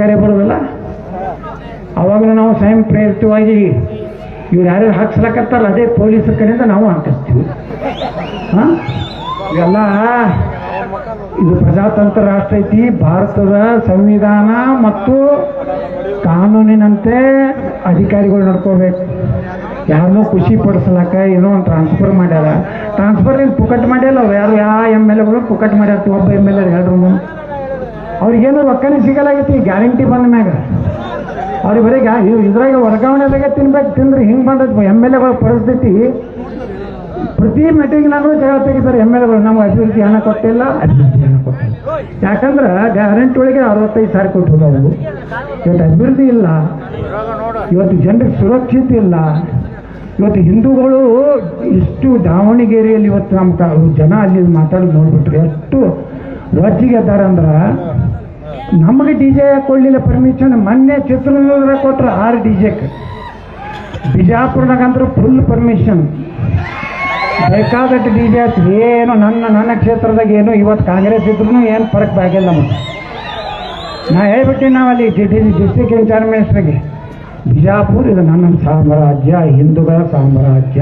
ಕರೆ ಬರೋದಲ್ಲ? ಅವಾಗಲೂ ನಾವು ಸ್ವಯಂ ಪ್ರೇರಿತವಾಗಿ ಇವ್ರು ಯಾರ್ಯಾರು ಹಾಕ್ಸ್ಲಕತ್ತಾರಲ್ಲ, ಅದೇ ಪೊಲೀಸರ ಕಡೆಯಿಂದ ನಾವು ಹಾಕಿಸ್ತೀವಿ. ಹಾಂ? ಇವೆಲ್ಲ ಇದು ಪ್ರಜಾತಂತ್ರ ರಾಷ್ಟ್ರ ಐತಿ, ಭಾರತದ ಸಂವಿಧಾನ ಮತ್ತು ಕಾನೂನಿನಂತೆ ಅಧಿಕಾರಿಗಳು ನಡ್ಕೋಬೇಕು. ಯಾರನ್ನೂ ಖುಷಿ ಪಡಿಸ್ಲಕ್ಕ ಏನೋ ಒಂದು ಟ್ರಾನ್ಸ್ಫರ್ ಮಾಡ್ಯಾರ. ಟ್ರಾನ್ಸ್ಫರ್ ಪುಕಟ್ ಮಾಡ್ಯಲ್ಲ ಅವ್ರು? ಯಾರು ಯಾವ ಎಂ ಎಲ್ ಎಗಳು ಪುಕಟ್ ಮಾಡ್ಯಾರ? ಒಬ್ಬ ಎಂ ಎಲ್ ಎ ಹೇಳ್ರು ಅವ್ರಿಗೇನು ರೊಕ್ಕನೇ ಸಿಗಲಾಗೈತಿ ಗ್ಯಾರಂಟಿ ಬಂದ ಮ್ಯಾಗ. ಅವ್ರಿಗೆ ಬರೀ ಇದ್ರಾಗ ವರ್ಗಾವಣೆ ವರ್ಗಾವಣೆದಾಗ ತಿನ್ಬೇಕು, ತಿಂದ್ರೆ ಹಿಂಗೆ ಬಂದದ್ದು ಎಂ ಎಲ್ ಎಗಳ ಪರಿಸ್ಥಿತಿ. ಪ್ರತಿ ಮೀಟಿಂಗ್ನಾಗೂ ಜಗಳ ತೆಗಿತಾರೆ ಎಂ ಎಲ್ ಎಗಳು, ನಮ್ಗೆ ಅಭಿವೃದ್ಧಿ ಹಣ ಕೊಟ್ಟಿಲ್ಲ. ಅಭಿವೃದ್ಧಿ ಹಣ ಕೊಟ್ಟಿಲ್ಲ. ಯಾಕಂದ್ರೆ ಗ್ಯಾರಂಟಿ ಒಳಗೆ ಅರವತ್ತೈದು ಸಾವಿರ ಕೊಟ್ಟು ಹೋದವು. ಇವತ್ತು ಅಭಿವೃದ್ಧಿ ಇಲ್ಲ. ಇವತ್ತು ಜನರಿಗೆ ಸುರಕ್ಷಿತ ಇಲ್ಲ. ಇವತ್ತು ಹಿಂದೂಗಳು ಇಷ್ಟು ದಾವಣಗೆರೆಯಲ್ಲಿ ಇವತ್ತು ನಮ್ಮ ಜನ ಅಲ್ಲಿ ಮಾತಾಡೋದು ನೋಡ್ಬಿಟ್ರೆ ಎಷ್ಟು ರೊಚ್ಚಿಗೆ ಅಂದ್ರೆ ನಮಗೆ ಡಿ ಜೆ ಕೊಡಲಿಲ್ಲ ಪರ್ಮಿಷನ್ ಮೊನ್ನೆ ಚಿತ್ರದುರ್ಗ ಕೊಟ್ರು ಆರು ಡಿ ಜೆಕ್ಕೆ ಬಿಜಾಪುರ್ನಾಗ ಅಂದ್ರೆ ಫುಲ್ ಪರ್ಮಿಷನ್ ಬೇಕಾದಟ್ಟು ಡಿ ಜೆ ಏನು ನನ್ನ ನನ್ನ ಕ್ಷೇತ್ರದಾಗ ಏನು ಇವತ್ತು ಕಾಂಗ್ರೆಸ್ ಇದ್ರೂ ಏನು ಫರಕ್ ಆಗಿಲ್ಲ ನಮಗೆ. ನಾ ಹೇಳ್ಬಿಟ್ಟಿನಿ ನಾವಲ್ಲಿ ಡಿಸ್ಟಿಕ್ ಇನ್ಚಾರ್ಜ್ ಮಿನಿಸ್ಟ್ರಿಗೆ ಬಿಜಾಪುರ ಇದು ನನ್ನ ಸಾಮ್ರಾಜ್ಯ, ಹಿಂದೂಗಳ ಸಾಮ್ರಾಜ್ಯ.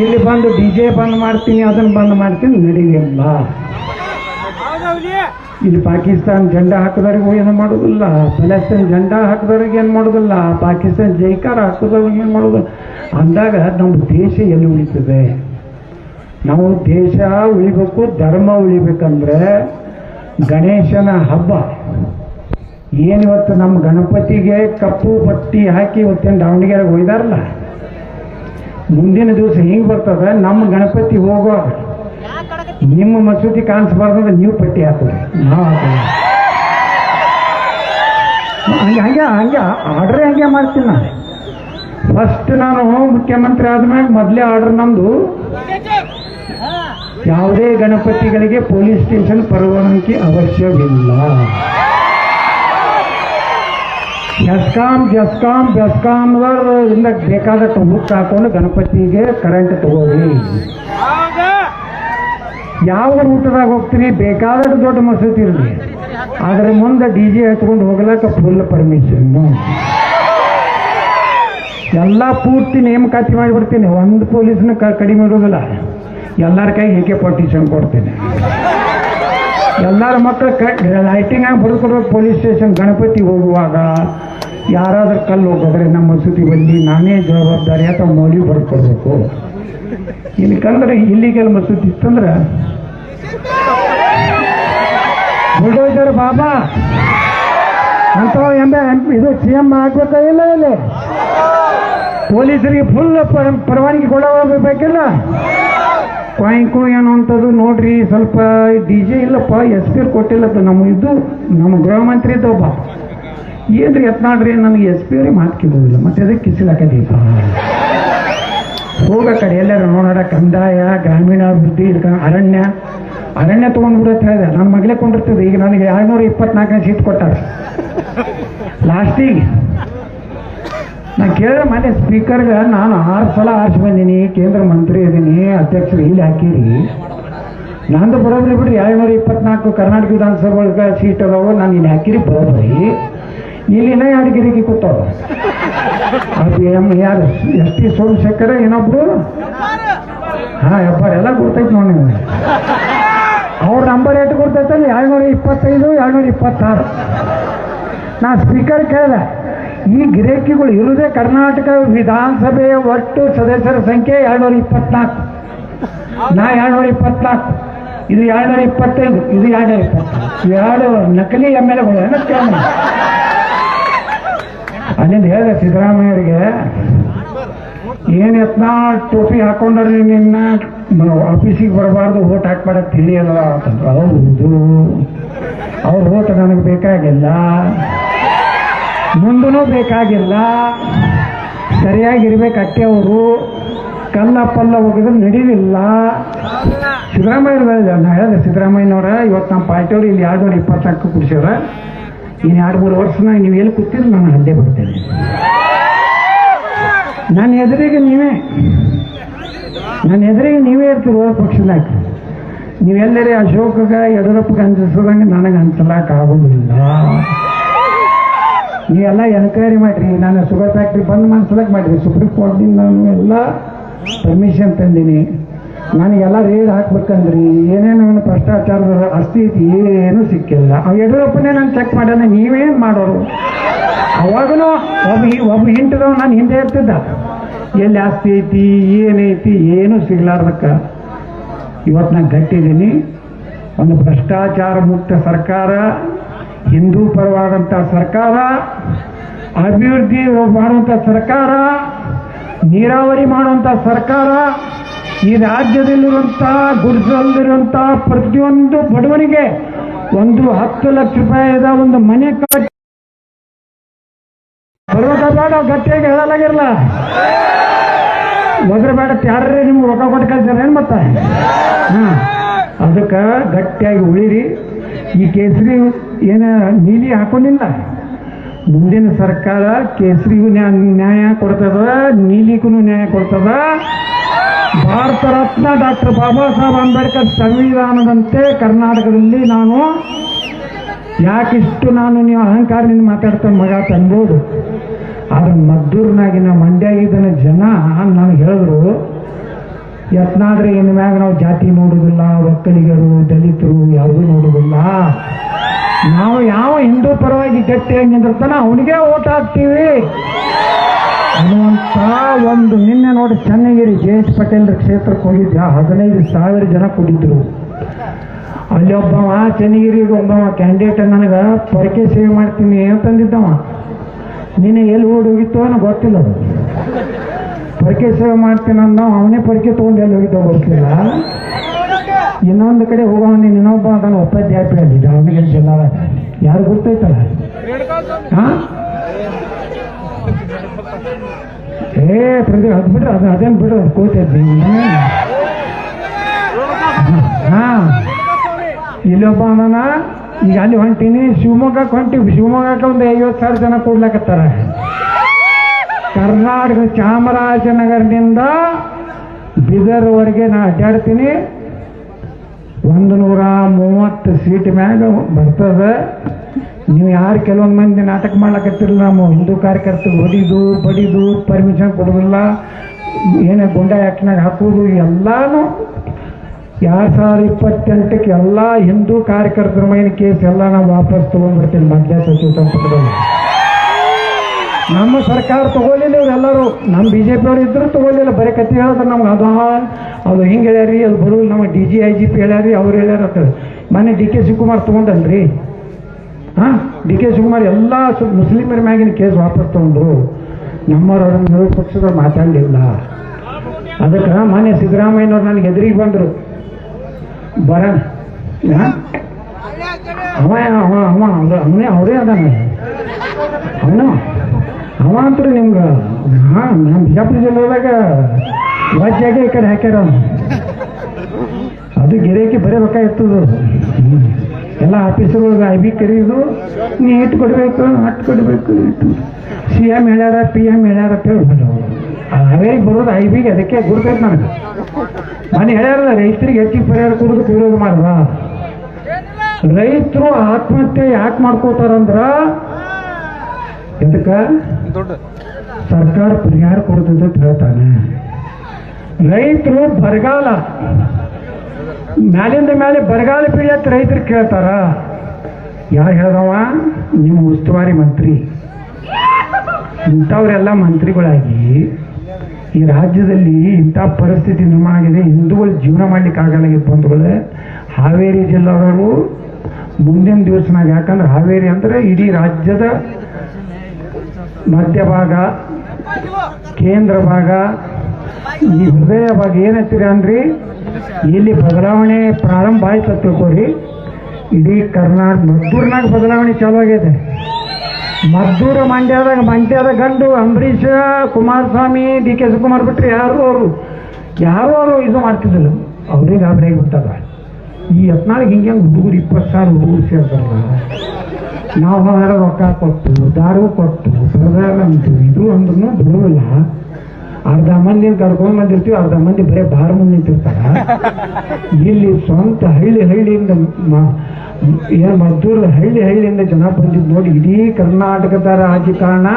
ಇಲ್ಲಿ ಬಂದು ಡಿ ಜೆ ಬಂದ್ ಮಾಡ್ತೀನಿ, ಅದನ್ನು ಬಂದ್ ಮಾಡ್ತೀನಿ, ನಡೀಲಿಲ್ಲ. ಇಲ್ಲಿ ಪಾಕಿಸ್ತಾನ ಜಂಡ ಹಾಕದವ್ರಿಗೂ ಏನು ಮಾಡೋದಿಲ್ಲ, ಫಲಸ್ತೀನ್ ಜಂಡ ಹಾಕಿದವ್ರಿಗೆ ಏನು ಮಾಡೋದಿಲ್ಲ, ಪಾಕಿಸ್ತಾನ ಜೈಕಾರ ಹಾಕಿದವ್ರಿಗೆ ಏನು ಮಾಡೋದು? ಅಂದಾಗ ನಮ್ಮ ದೇಶ ಎಲ್ಲಿ ಉಳಿತದೆ? ನಾವು ದೇಶ ಉಳಿಬೇಕು, ಧರ್ಮ ಉಳಿಬೇಕಂದ್ರೆ ಗಣೇಶನ ಹಬ್ಬ. ಏನಿವತ್ತು ನಮ್ಮ ಗಣಪತಿಗೆ ಕಪ್ಪು ಬಟ್ಟಿ ಹಾಕಿ ಇವತ್ತೇನು ದಾವಣಗೆರೆಗೆ ಒಯ್ದಾರಲ್ಲ ಮುಂದಿನ ದಿವಸ ಹಿಂಗೆ ಬರ್ತದೆ? ನಮ್ಮ ಗಣಪತಿ ಹೋಗುವಾಗ. ನಿಮ್ಮ ಮಸೂತಿ ಕಾಣಿಸ್ಬಾರ್ದು ಅಂದ್ರೆ ನೀವು ಪಟ್ಟಿ ಹಾಕೋರಿ ನಾವು ಹಂಗೆ ಹಂಗೆ ಹಂಗೆ ಆರ್ಡ್ರೇ ಹಂಗೆ ಮಾಡ್ತೀನಿ ನಾನು. ಫಸ್ಟ್ ನಾನು ಮುಖ್ಯಮಂತ್ರಿ ಆದ್ಮೇಲೆ ಮೊದಲೇ ಆರ್ಡರ್ ನಮ್ಮದು ಯಾವುದೇ ಗಣಪತಿಗಳಿಗೆ ಪೊಲೀಸ್ ಸ್ಟೇಷನ್ ಪರವಾನಗಿ ಅವಶ್ಯವಿಲ್ಲ. ಜಸ್ಕಾಮ್ ಜಸ್ಕಾಮ್ ಬೆಸ್ಕಾಂದವ್ರು ಇಲ್ಲ ಬೇಕಾದಷ್ಟು ಹುಟ್ಟು ಹಾಕೊಂಡು ಗಣಪತಿಗೆ ಕರೆಂಟ್ ತಗೋರಿ. ಯಾವ ರೂಟದಾಗ ಹೋಗ್ತೀರಿ ಬೇಕಾದಷ್ಟು ದೊಡ್ಡ ಮಸೂತಿ ಇರಲಿ. ಅದ್ರ ಮುಂದೆ ಡಿ ಜೆ ಹಚ್ಕೊಂಡು ಹೋಗ್ಲಕ್ಕ ಫುಲ್ ಪರ್ಮಿಷನ್ನು ಎಲ್ಲ ಪೂರ್ತಿ ನೇಮಕಾತಿ ಮಾಡಿಬಿಡ್ತೀನಿ. ಒಂದು ಪೊಲೀಸ್ನ ಕಡಿಮೆ ಇರೋದಿಲ್ಲ. ಎಲ್ಲರ ಕೈ ಹೇಗೆ ಪರ್ಟಿಷನ್ ಕೊಡ್ತೀನಿ. ಎಲ್ಲರ ಮಕ್ಕಳು ಕ ಲೈಟಿಂಗ್ ಆಗಿ ಬರ್ಕೊಡ್ಬೇಕು ಪೊಲೀಸ್ ಸ್ಟೇಷನ್ ಗಣಪತಿ ಹೋಗುವಾಗ ಯಾರಾದ್ರೂ ಕಲ್ಲು ಹೋಗೋದ್ರೆ ನಮ್ಮ ಮಸೂತಿ ಬಂದು ನಾನೇ ಜವಾಬ್ದಾರಿ ಅಥವಾ ಮೌಲ್ಯ ಬರ್ಕೊಡ್ಬೇಕು ಇಲ್ಲಿ ಕಂದ್ರೆ ಇಲ್ಲಿಗೆಲ್ಲ ಮಸೂತಿ ಇತ್ತಂದ್ರೆ? ಬುಲ್ಡೋಜರ್ ಬಾಬಾ ಅಂತ ಎಂಬ ಇದು ಸಿ ಎಂ ಆಗ್ಬೇಕಾ ಇಲ್ಲ ಪೊಲೀಸರಿಗೆ ಫುಲ್ ಪರವಾನಗಿ ಕೊಡಬೇಕಿಲ್ಲ ಕಾಯಿಂಕು ಏನು ಅಂತದ್ದು ನೋಡ್ರಿ, ಸ್ವಲ್ಪ ಡಿ ಜೆ ಇಲ್ಲಪ್ಪ, ಎಸ್ ಪಿ ಕೊಟ್ಟಿಲ್ಲ ನಮ್ಮ ಇದು ನಮ್ಮ ಗೃಹ ಮಂತ್ರಿ ಇದ್ದ ಒಬ್ಬ. ಏನ್ರಿ ಎತ್ನಾಡ್ರಿ ನನಗೆ ಎಸ್ ಪಿ ಅವ್ರಿಗೆ ಮಾತು ಕೇಳೋದಿಲ್ಲ, ಮತ್ತೆ ಅದಕ್ಕೆ ಕಿಸಿಲಾಕದೀಪ. ಹೋಗ ಕಡೆ ಎಲ್ಲರೂ ನೋಡೋಣ, ಕಂದಾಯ ಗ್ರಾಮೀಣಾಭಿವೃದ್ಧಿ ಅರಣ್ಯ. ಅರಣ್ಯ ತಗೊಂಡು ಅಂತ ಹೇಳಿದೆ ನನ್ನ ಮಗಳೇ ಕೊಂಡಿರ್ತದೆ. ಈಗ ನನಗೆ ಎರಡ್ನೂರ ಇಪ್ಪತ್ನಾಲ್ಕನೇ ಸೀಟ್ ಕೊಟ್ಟಾರೆ. ಲಾಸ್ಟಿಗೆ. ನಾನು ಕೇಳಿದ್ರೆ ಮನೆ ಸ್ಪೀಕರ್ಗೆ ನಾನು ಆರು ಸಲ ಆರಿಸಿ ಬಂದೀನಿ, ಕೇಂದ್ರ ಮಂತ್ರಿ ಇದ್ದೀನಿ ಅಧ್ಯಕ್ಷರು ಇಲ್ಲಿ ಹಾಕಿರಿ. ನಂದು ಬರೋಬ್ರಿ ಬಿಡ್ರಿ ಎರಡ್ನೂರ ಇಪ್ಪತ್ನಾಲ್ಕು ಕರ್ನಾಟಕ ವಿಧಾನಸಭೆ ಸೀಟ್ ಅದಾವು, ನಾನು ಇಲ್ಲಿ ಹಾಕಿರಿ ಬರೋಬ್ರಿ ಇಲ್ಲಿನ ಎರಡು ಗಿರಿಕಿ ಕೂತಾವ ಅದು ಎಂ ಯಾರು ಎಸ್ ಟಿ ಸೋಮಶೇಖರ ಇನ್ನೊಬ್ರು ಹಾ, ಎಬ್ಬರ್, ಎಲ್ಲ ಗೊತ್ತೈತೆ ನೋಡಿ ನೀವು ಅವ್ರ ನಂಬರ್ ಎಷ್ಟು ಗೊತ್ತೈತಲ್ಲ ಎರಡ್ನೂರ ಇಪ್ಪತ್ತೈದು, ಎರಡ್ನೂರ ಇಪ್ಪತ್ತಾರು. ನಾ ಸ್ಪೀಕರ್ ಕೇಳಿದೆ, ಈ ಗಿರೇಕಿಗಳು ಇರುವುದೇ ಕರ್ನಾಟಕ ವಿಧಾನಸಭೆಯ ಒಟ್ಟು ಸದಸ್ಯರ ಸಂಖ್ಯೆ ಎರಡ್ನೂರ ಇಪ್ಪತ್ನಾಲ್ಕು. ನಾ ಎರಡ್ನೂರ ಇಪ್ಪತ್ನಾಲ್ಕು, ಇದು ಎರಡ್ನೂರ ಇಪ್ಪತ್ತೈದು, ಇದು ಎರಡ್ನೂರ ಇಪ್ಪತ್ತೈದು ಎರಡು ನಕಲಿ ಎಂ ಎಲ್ ಎಗಳು ಏನೋ ಕೇಳೋಣ ಅಲ್ಲಿಂದ ಹೇಳಿದೆ, ಸಿದ್ದರಾಮಯ್ಯರಿಗೆ, ಏನು ಯತ್ನ ಟೋಪಿ ಹಾಕೊಂಡ್ರಿ ನಿನ್ನ? ಆಫೀಸಿಗೆ ಬರಬಾರ್ದು ಓಟ್ ಹಾಕ್ಬೇಡ ತಿಳಿಯಲ್ಲ ಅಂತಂದ್ರು. ಹೌದು. ಅವ್ರ ಓಟ್ ನನಗೆ ಬೇಕಾಗಿಲ್ಲ. ಮುಂದೂ ಬೇಕಾಗಿಲ್ಲ. ಸರಿಯಾಗಿರ್ಬೇಕು ಅಟ್ಟೆ ಅವರು. ಕಲ್ಲ ಪಲ್ಲ ಹೋಗಿದ್ರೆ ನಡೀಲಿಲ್ಲ. ಸಿದ್ದರಾಮಯ್ಯ ಹೇಳಿದೆ, ಸಿದ್ದರಾಮಯ್ಯನವ್ರ, ಇವತ್ತು ನಮ್ಮ ಪಾರ್ಟಿಯವರು ಇಲ್ಲಿ ಎರಡು ನೂರ ಇಪ್ಪತ್ನಾಲ್ಕು ಕುಡಿಸ್ಯಾರ. ಇನ್ನು ಎರಡು ಮೂರು ವರ್ಷನಾಗ ನೀವು ಎಲ್ಲಿ ಕೂತಿದ್ರೆ ನಾನು ಅಲ್ಲೇ ಬರ್ತೇನೆ ನನ್ನ ಎದುರಿಗೆ ನೀವೇ. ನನ್ನ ಎದುರಿಗೆ ನೀವೇ ಇರ್ತೀರ ಪಕ್ಷದ ನಾಯಕರು ನೀವೆಲ್ಲರೇ ಅಶೋಕಗ, ಯಡಿಯೂರಪ್ಪಗೆ ಅನ್ಸಿಸೋದಂಗೆ ನನಗೆ ಅನ್ಸಲಾಕ ಆಗೋದಿಲ್ಲ. ನೀವೆಲ್ಲ ಎನ್ಕ್ವೈರಿ ಮಾಡ್ರಿ. ನಾನು ಶುಗರ್ ಫ್ಯಾಕ್ಟ್ರಿ ಬಂದ್ ಮಾಡ್ಸಲಕ್ಕೆ ಮಾಡ್ರಿ. ಸುಪ್ರೀಂ ಕೋರ್ಟ್ನಿಂದ ನಾನು ಎಲ್ಲ ಪರ್ಮಿಷನ್ ತಂದೀನಿ. ನನಗೆಲ್ಲ ರೇಡ್ ಹಾಕ್ಬೇಕಂದ್ರಿ. ಏನೇನು ಭ್ರಷ್ಟಾಚಾರದ ಅಸ್ಥಿತಿ ಏನೂ ಸಿಕ್ಕಿಲ್ಲ. ಅವ್ ಯಡಿಯೂರಪ್ಪನೇ ನಾನು ಚೆಕ್ ಮಾಡ್ಯಾನ, ನೀವೇನು ಮಾಡೋರು? ಅವಾಗೂ ಒಬ್ಬ ಒಬ್ಬ ಹಿಂಟದವ್ ನಾನು ಹಿಂದೆ ಇರ್ತಿದ್ದ. ಎಲ್ಲಿ ಆಸ್ತಿ ಐತಿ ಏನೈತಿ ಏನೂ ಸಿಗ್ಲಾರ್ದಕ್ಕ. ಇವತ್ತು ನಾನು ಗಟ್ಟಿದ್ದೀನಿ ಒಂದು ಭ್ರಷ್ಟಾಚಾರ ಮುಕ್ತ ಸರ್ಕಾರ, ಹಿಂದೂ ಪರವಾದಂಥ ಸರ್ಕಾರ, ಅಭಿವೃದ್ಧಿ ಮಾಡುವಂಥ ಸರ್ಕಾರ, ನೀರಾವರಿ ಮಾಡುವಂಥ ಸರ್ಕಾರ ಈ ರಾಜ್ಯದಲ್ಲಿರುವಂಥ ಗುಡಿಸಲಿರುವಂಥ ಪ್ರತಿಯೊಂದು ಬಡವನಿಗೆ ಒಂದು ಹತ್ತು ಲಕ್ಷ ರೂಪಾಯಿದ ಒಂದು ಮನೆ ಕಟ್ಟಿ ಬರ್ಬೇಕಾ ಬೇಡ, ಗಟ್ಟಿಯಾಗಿ ಹೇಳಲಾಗಿರಲ್ಲ. ಒದ್ರ ಬೇಡ ಯಾರೇ ನಿಮ್ಗೆ ರೊಕ್ಕ ಕೊಟ್ಟು ಕಳ್ತಾರೆ ಏನು ಮತ್ತೆ ಹಾಂ. ಅದಕ್ಕೆ ಗಟ್ಟಿಯಾಗಿ ಉಳಿರಿ. ಈ ಕೇಸರಿ ಏನ ನೀಲಿ ಹಾಕೊಂಡಿಲ್ಲ. ಮುಂದಿನ ಸರ್ಕಾರ ಕೇಸರಿಗೂ ನ್ಯಾ ನ್ಯಾಯ ಕೊಡ್ತದ, ನೀಲಿಗೂ ನ್ಯಾಯ ಕೊಡ್ತದ. ಭಾರತ ರತ್ನ ಡಾಕ್ಟರ್ ಬಾಬಾ ಸಾಹೇಬ್ ಅಂಬೇಡ್ಕರ್ ಸಂವಿಧಾನದಂತೆ ಕರ್ನಾಟಕದಲ್ಲಿ ನಾನು ಯಾಕಿಷ್ಟು ನಾನು ನೀವು ಅಹಂಕಾರದಿಂದ ಮಾತಾಡ್ತಾನೆ ಮಗ ತಂಬೋದು ಆದ್ರೆ ಮಂಡ್ಯ ಮಂಡ್ಯಾಗಿದ್ದನ ಜನ ನನಗೆ ಹೇಳಿದ್ರು. ಯತ್ನಾದ್ರೆ ಇನ್ನು ಮ್ಯಾಗ ನಾವು ಜಾತಿ ನೋಡುವುದಿಲ್ಲ ಒಕ್ಕಲಿಗರು, ದಲಿತರು ಯಾವುದೂ ನೋಡುವುದಿಲ್ಲ ನಾವು ಯಾವ ಹಿಂದೂ ಪರವಾಗಿ ಗಟ್ಟಿಯಾಗಿ ನಿಂದಿರ್ತಾನ ಅವನಿಗೆ ಓಟ್ ಹಾಕ್ತೀವಿ. ಅನ್ನುವಂಥ ಒಂದು ನಿನ್ನೆ ನೋಡಿ ಚನ್ನಗಿರಿ ಜೆ ಎಚ್ ಪಟೇಲ್ ಕ್ಷೇತ್ರಕ್ಕೆ ಹೋಗಿದ್ದೆ. ಹದಿನೈದು ಸಾವಿರ ಜನ ಕೂಡಿದ್ರು. ಅಲ್ಲಿ ಒಬ್ಬವ ಚನ್ನಗಿರಿಗೆ ಒಬ್ಬವ ಕ್ಯಾಂಡಿಡೇಟ್ ನನಗೆ, ಪೊರಕೆ ಸೇವೆ ಮಾಡ್ತೀನಿ ಅಂತಂದಿದ್ದವ. ನೀನು ಎಲ್ಲಿ ಓಡಿ ಹೋಗಿತ್ತು ಅನ್ನೋ ಗೊತ್ತಿಲ್ಲ ಪೊರಕೆ ಸೇವೆ ಮಾಡ್ತೀನಿ ಅಂದ ಅವನೇ ಪೊರಕೆ ತೊಗೊಂಡು ಎಲ್ಲಿ ಹೋಗಿದ್ದೋ ಗೊತ್ತಿಲ್ಲ. ಇನ್ನೊಂದು ಕಡೆ ಹೋಗೋ ನೀನು ಇನ್ನೊಬ್ಬ ಅದನ್ನು ಉಪಾಧ್ಯಾಯ ಅವನಿಗೆ ಜಿಲ್ಲಾದಾಗ ಯಾರು ಗೊತ್ತೈತಲ್ಲ ಹಾ ಏ ಪ್ರತಿ ಅದು ಬಿಡ್ರಿ ಅದು ಅದೇನು ಬಿಡ್ರಿ ಅದು ಕೂತೈತಿ ಹಾ. ಇಲ್ಲೊಬ್ಬ ಅಣ್ಣ ಈಗ ಅಲ್ಲಿ ಹೊಂಟೀನಿ, ಶಿವಮೊಗ್ಗಕ್ಕೆ ಹೊಂಟಿವಿ. ಶಿವಮೊಗ್ಗಕ್ಕೆ ಒಂದು ಐವತ್ತು ಸಾವಿರ ಜನ ಕೂಡ್ಲಕತ್ತಾರ. ಕರ್ನಾಟಕ ಚಾಮರಾಜನಗರದಿಂದ ಬೀದರ್ವರೆಗೆ ನಾ ಅಡ್ಡಾಡ್ತೀನಿ. ಒಂದು ನೂರ ಮೂವತ್ತು ಸೀಟ್ ಮ್ಯಾಗ ಬರ್ತದ. ನೀವು ಯಾರು ಕೆಲವೊಂದು ಮಂದಿ ನಾಟಕ ಮಾಡ್ಲಕತ್ತಿರಲ್ಲ, ನಮ್ಮ ಹಿಂದೂ ಕಾರ್ಯಕರ್ತರು ಹೊಡಿದು ಬಡಿದು ಪರ್ಮಿಷನ್ ಕೊಡೋದಿಲ್ಲ, ಏನೇ ಗುಂಡ ಆ್ಯಕ್ಟ್ನಾಗ ಹಾಕೋದು ಎಲ್ಲಾನು ಎರಡು ಸಾವಿರದ ಇಪ್ಪತ್ತೆಂಟಕ್ಕೆ ಎಲ್ಲ ಹಿಂದೂ ಕಾರ್ಯಕರ್ತರ ಮೈನ ಕೇಸ್ ಎಲ್ಲ ನಾವು ವಾಪಸ್ ತೊಗೊಂಡ್ಬಿಡ್ತೀನಿ ಮಧ್ಯ ಸಚಿವ ಸಂಪುಟದಲ್ಲಿ. ನಮ್ಮ ಸರ್ಕಾರ ತಗೊಳ್ಳಿಲ್ಲ ಇವರೆಲ್ಲರೂ. ನಮ್ಮ ಬಿ ಜೆ ಪಿಯವ್ರು ಇದ್ರೂ ತಗೊಳ್ಳಿಲ್ಲ. ಬರೀ ಕತ್ತಿ ಹೇಳಿದ್ರೆ ನಮ್ಗೆ ಅದು ಅದು ಹಿಂಗೆ ಹೇಳ್ಯಾರಿ? ಅದು ಬರೋದು ನಮ್ಮ D G, I G P ಹೇಳ್ಯಾರಿ, ಅವ್ರು ಹೇಳ್ಯಾರ ಮೊನ್ನೆ ಡಿ ಕೆ ಶಿವಕುಮಾರ್ ತೊಗೊಂಡನ್ರಿ. ಹಾಂ? ಡಿ ಕೆ ಶಿವಕುಮಾರ್ ಎಲ್ಲ ಮುಸ್ಲಿಮರ ಮ್ಯಾಗಿನ ಕೇಸ್ ವಾಪಸ್ ತೊಗೊಂಡ್ರು. ನಮ್ಮವ್ರ ವಿರೋಧ ಪಕ್ಷದವ್ರು ಮಾತಾಡಲಿಲ್ಲ. ಅದಕ್ಕೆ ಮೊನ್ನೆ ಸಿದ್ದರಾಮಯ್ಯನವ್ರು ನನಗೆ ಎದುರಿಗೆ ಬಂದರು. ಬರ ಅವ, ಅವನೇ, ಅವರೇ ಅದಾನೆ. ಅವನು? ಅವ ಅಂತೂ ನಿಮ್ಗೆ. ಹಾಂ ನಮ್ಮ ಬಿಜಾಪುರ ಜಿಲ್ಲೆದಾಗ ವಾಜ್ಯಾಗೆ ಈ ಕಡೆ ಹಾಕ್ಯಾರ. ಅದು ಗಿರಾಕಿ ಬರೀ ರೊಕ್ಕ ಇರ್ತದ. ಎಲ್ಲ ಆಫೀಸರ್ಗಳಿಗೆ ಐ ಬಿ ಕರೀದು ನೀ ಇಟ್ಟು ಕೊಡಬೇಕು ಅಟ್ಟು ಕೊಡಬೇಕು ಇಟ್ಟು ಸಿ ಎಂ ಹೇಳ್ಯಾರ ಪಿ ಎಂ ಹೇಳ್ಯಾರ ಅವೇ ಬರೋದು ಐ ಬಿಗೆ ಅದಕ್ಕೆ ಗುರ್ತೈತೆ ನನಗೆ. ಮನೆ ಹೇಳ್ಯಾರಲ್ಲ ರೈತರಿಗೆ ಹೆಚ್ಚಿಗೆ ಪರಿಹಾರ ಕೊಡೋದು ವಿರೋಧ ಮಾಡ್ದ ರೈತರು ಆತ್ಮಹತ್ಯೆ ಯಾಕೆ ಮಾಡ್ಕೋತಾರಂದ್ರ ಇದಕ್ಕ ಸರ್ಕಾರ ಪರಿಹಾರ ಕೊಡುತ್ತೆ ಹೇಳ್ತಾನೆ. ರೈತರು ಬರಗಾಲ, ಮ್ಯಾಲಿಂದ ಮೇಲೆ ಬರಗಾಲ ಪೀಡಿಯತ್ ರೈತರು ಕೇಳ್ತಾರ. ಯಾರು ಹೇಳ್ದವ? ನಿಮ್ಮ ಉಸ್ತುವಾರಿ ಮಂತ್ರಿ. ಇಂಥವ್ರೆಲ್ಲ ಮಂತ್ರಿಗಳಾಗಿ ಈ ರಾಜ್ಯದಲ್ಲಿ ಇಂಥ ಪರಿಸ್ಥಿತಿ ನಿರ್ಮಾಣ ಆಗಿದೆ. ಹಿಂದೂಗಳು ಜೀವನ ಮಾಡ್ಲಿಕ್ಕೆ ಆಗಲ್ಲ ಬಂಧುಗಳೇ. ಹಾವೇರಿ ಜಿಲ್ಲಾದವರು ಮುಂದಿನ ದಿವಸನಾಗ ಯಾಕಂದ್ರೆ ಹಾವೇರಿ ಅಂದ್ರೆ ಇಡೀ ರಾಜ್ಯದ ಮಧ್ಯಭಾಗ ಕೇಂದ್ರ ಭಾಗ, ಈ ಹೃದಯ ಭಾಗ ಏನಂತೀರ ಅಂದ್ರಿ ಇಲ್ಲಿ ಬದಲಾವಣೆ ಪ್ರಾರಂಭ ಆಯ್ತು ತಿಳ್ಕೊರಿ ಇಡೀ ಕರ್ನಾಟಕ ಮದ್ದೂರ್ನಾಗ ಬದಲಾವಣೆ ಚಾಲು ಆಗೈತೆ ಮದ್ದೂರು ಮಂಡ್ಯದಾಗ ಮಂಡ್ಯದ ಗಂಡು ಅಂಬರೀಷ್, ಕುಮಾರಸ್ವಾಮಿ, ಡಿ ಕೆ ಶಿವಕುಮಾರ್ ಬಿಟ್ರೆ ಯಾರು ಅವರು? ಯಾರು ಅವರು ಇದು ಮಾಡ್ತಿದ್ದಿಲ್ಲ? ಅವ್ರಿಗೆ ಗಾಬರಿ ಆಗಿಬಿಟ್ಟದ. ಈ ಯತ್ನಾಳಿಗೆ ಹಿಂಗೆ ಹುಡುಗರು ಇಪ್ಪತ್ತು ಸಾವಿರ ಹುಡುಗರು ಸೇರ್ತಾರಲ್ಲ. ನಾವು ಹೊರ ರೊಕ್ಕ ಕೊಟ್ಟು, ದಾರು ಕೊಟ್ಟು ಸರ್ದಾರ ಅಂತ ಇದು ಅಂದ್ರೂ ಬಿಡುವಿಲ್ಲ ಅರ್ಧ ಮಂದಿ ಕರ್ಕೊಂಡ್ ಬಂದಿರ್ತೀವಿ, ಅರ್ಧ ಮಂದಿ ಬರೀ ಬಾರ ಮುಂದೆ ನಿಂತಿರ್ತಾರ. ಇಲ್ಲಿ ಸ್ವಂತ ಹಳ್ಳಿ ಹಳ್ಳಿಯಿಂದ ಏನ್ ಮದ್ದೂರು ಹಳ್ಳಿ ಹಳ್ಳಿಯಿಂದ ಜನ ಬಂದಿದ್ದು ನೋಡಿ, ಇಡೀ ಕರ್ನಾಟಕದ ರಾಜಕಾರಣ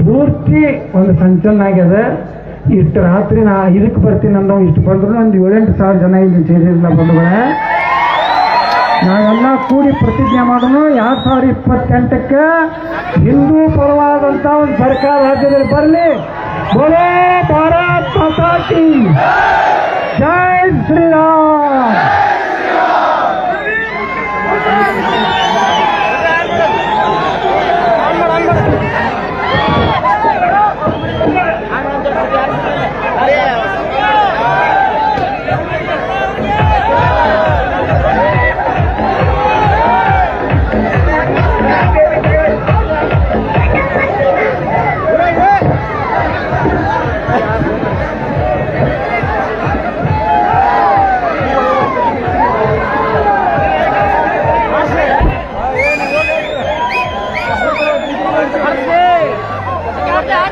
ಪೂರ್ತಿ ಒಂದು ಸಂಚಲನ ಆಗ್ಯದ. ಇಷ್ಟು ರಾತ್ರಿ ನಾ ಇದಕ್ಕೆ ಬರ್ತೀನಿ ಅಂದ್ರೆ ಇಷ್ಟು ಬಂದ್ರು ಒಂದು ಏಳೆಂಟು ಸಾವಿರ ಜನ ಇಲ್ಲಿ ಸೇರಿಲ್ಲ ಬಂಧುಗಳೇ. ನಾವೆಲ್ಲ ಕೂಡಿ ಪ್ರತಿಜ್ಞೆ ಮಾಡೋಣ. ಎರಡ್ ಸಾವಿರದ ಇಪ್ಪತ್ತೆಂಟಕ್ಕೆ ಹಿಂದೂ ಪರವಾದಂತ ಒಂದು ಸರ್ಕಾರ ರಾಜ್ಯದಲ್ಲಿ ಬರಲಿ. ಬೋಲೋ ಭಾರತ್ ಮಾತಾ ಜೈ ಶ್ರೀರಾಮ್.